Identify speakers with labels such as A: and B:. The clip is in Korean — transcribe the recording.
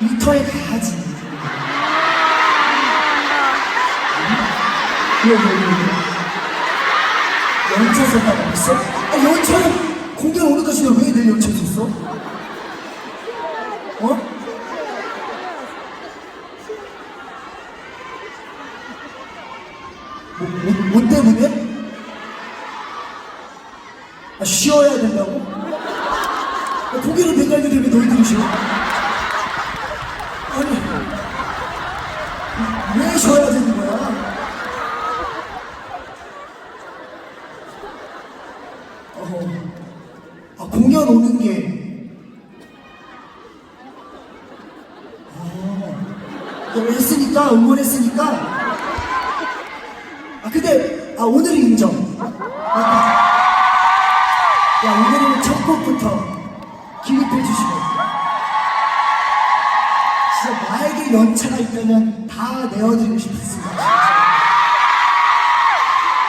A: 일터에 가야지. 왜, 왜, 왜, 왜? 연차 썼다고 했어? 아, 연차는 공개 오는 것이면 왜내 연차 썼어? 어? 뭐, 뭐, 뭐 때문에? 아, 쉬어야 된다고? 아, 고개를 내갈게 되면 너희들이 쉬어? 아니, 왜 되는 거야? 어, 아, 공연 오는 게. 아, 너 했으니까, 응원했으니까. 아, 근데, 아, 오늘은 인정. 아, 야, 오늘은 첫 곡부터 기립해 주시고. 진짜 나에게 연차가 있다면 다 내어드리고 싶습니다.